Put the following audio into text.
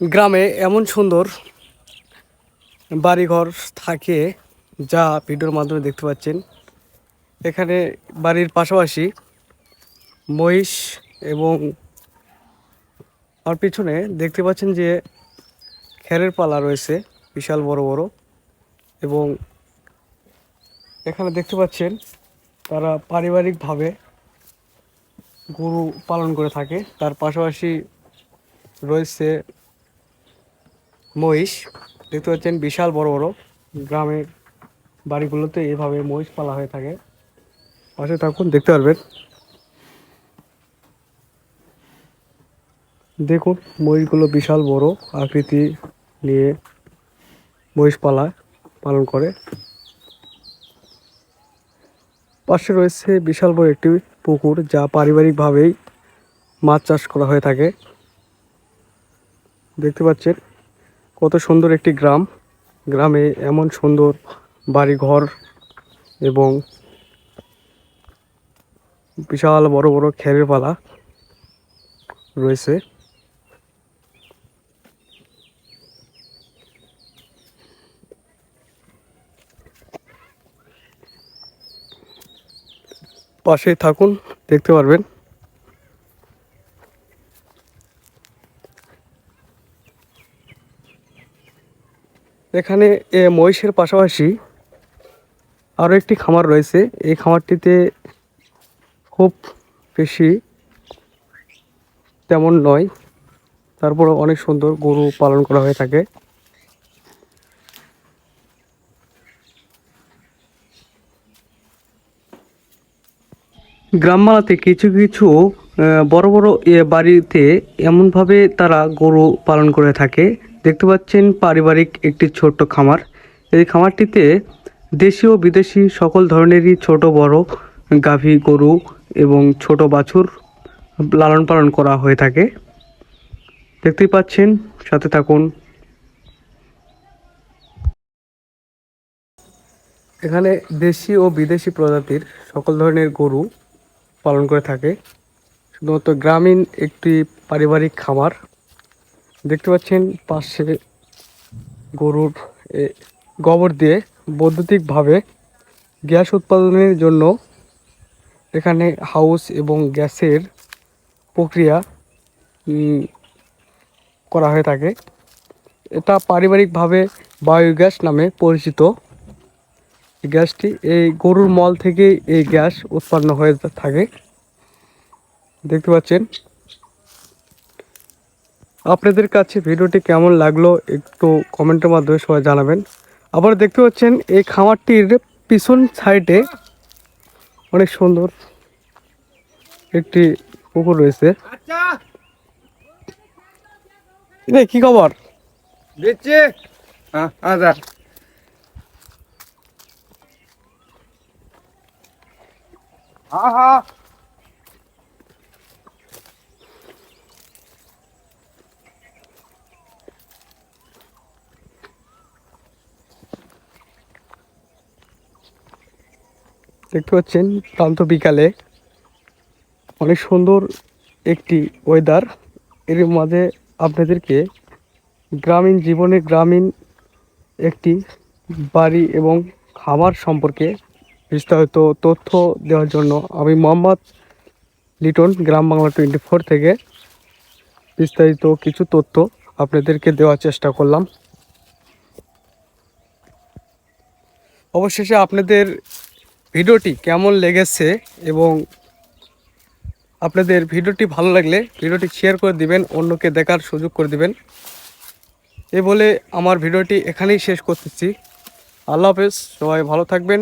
গ্রামে এমন সুন্দর বাড়িঘর থাকে যা ভিডিওর মাধ্যমে দেখতে পাচ্ছেন। এখানে বাড়ির পাশাপাশি মহিষ এবং আর পিছনে দেখতে পাচ্ছেন যে খেরের পালা রয়েছে, বিশাল বড় বড়। এবং এখানে দেখতে পাচ্ছেন তারা পারিবারিকভাবে গরু পালন করে থাকে। তার পাশাপাশি রয়েছে মহিষ, দেখতে পাচ্ছেন বিশাল বড় বড়। গ্রামের বাড়িগুলোতে এভাবে মহিষ পালা হয়ে থাকে। পাশে থাকুন, দেখতে পারবেন। দেখুন, মহিষগুলো বিশাল বড় আকৃতি নিয়ে মহিষ পালা, পালন করে। পাশে রয়েছে বিশাল বড় একটি পুকুর, যা পারিবারিকভাবেই মাছ চাষ করা হয়ে থাকে। দেখতে পাচ্ছেন কত সুন্দর একটি গ্রাম। গ্রামে এমন সুন্দর বাড়িঘর এবং বিশাল বড় বড় খেরের পালা রয়েছে। পাশে থাকুন, দেখতে পারবেন। এখানে মহিষের পাশাপাশি আরও একটি খামার রয়েছে। এই খামারটিতে খুব বেশি তেমন নয়। তারপরে অনেক সুন্দর গরু পালন করা হয়ে থাকে। গ্রামবাংলাতে কিছু কিছু বড় বড় বাড়িতে এমনভাবে তারা গরু পালন করে থাকে। দেখতে পাচ্ছেন পারিবারিক একটি ছোট্ট খামার। এই খামারটিতে দেশীয় বিদেশি সকল ধরনেরই ছোট, বড় গাভী, গরু এবং ছোট বাছুর লালন পালন করা হয়ে থাকে। দেখতেই পাচ্ছেন, সাথে থাকুন। এখানে দেশি ও বিদেশি প্রজাতির সকল ধরনের গরু পালন করে থাকে। শুধুমাত্র গ্রামীণ একটি পারিবারিক খামার। দেখতে পাচ্ছেন পাশে গরুর গোবর দিয়ে বৈদ্যুতিকভাবে গ্যাস উৎপাদনের জন্য এখানে হাউস এবং গ্যাসের প্রক্রিয়া করা হয়ে থাকে। এটা পারিবারিকভাবে বায়োগ্যাস নামে পরিচিত। গ্যাসটি, এই গরুর মল থেকে এই গ্যাস উৎপন্ন হয়ে থাকে। দেখতে পাচ্ছেন আপনাদের কাছে ভিডিওটি কেমন লাগল একটু কমেন্টের মাধ্যমে সবাই জানাবেন। আবার দেখতে পাচ্ছেন এই খামারটির পিছন সাইডে অনেক সুন্দর একটি পুকুর রয়েছে। আচ্ছা। কি খবর? দিচ্ছি হ্যাঁ আচ্ছা হ্যাঁ হ্যাঁ দেখতে পাচ্ছেন ক্লান্ত বিকালে। অনেক সুন্দর একটি ওয়েদার এর মাঝে আপনাদেরকে গ্রামীণ জীবনে গ্রামীণ একটি বাড়ি এবং খাবার সম্পর্কে বিস্তারিত তথ্য দেওয়ার জন্য আমি মোহাম্মদ লিটন, গ্রাম বাংলা টোয়েন্টি ফোর থেকে বিস্তারিত কিছু তথ্য আপনাদেরকে দেওয়ার চেষ্টা করলাম। অবশেষে আপনাদের ভিডিওটি কেমন লেগেছে এবং আপনাদের ভিডিওটি ভালো লাগলে ভিডিওটি শেয়ার করে দিবেন, অন্যকে দেখার সুযোগ করে দিবেন। এ বলে আমার ভিডিওটি এখানেই শেষ করতেছি। আল্লাহ হাফেজ, সবাই ভালো থাকবেন।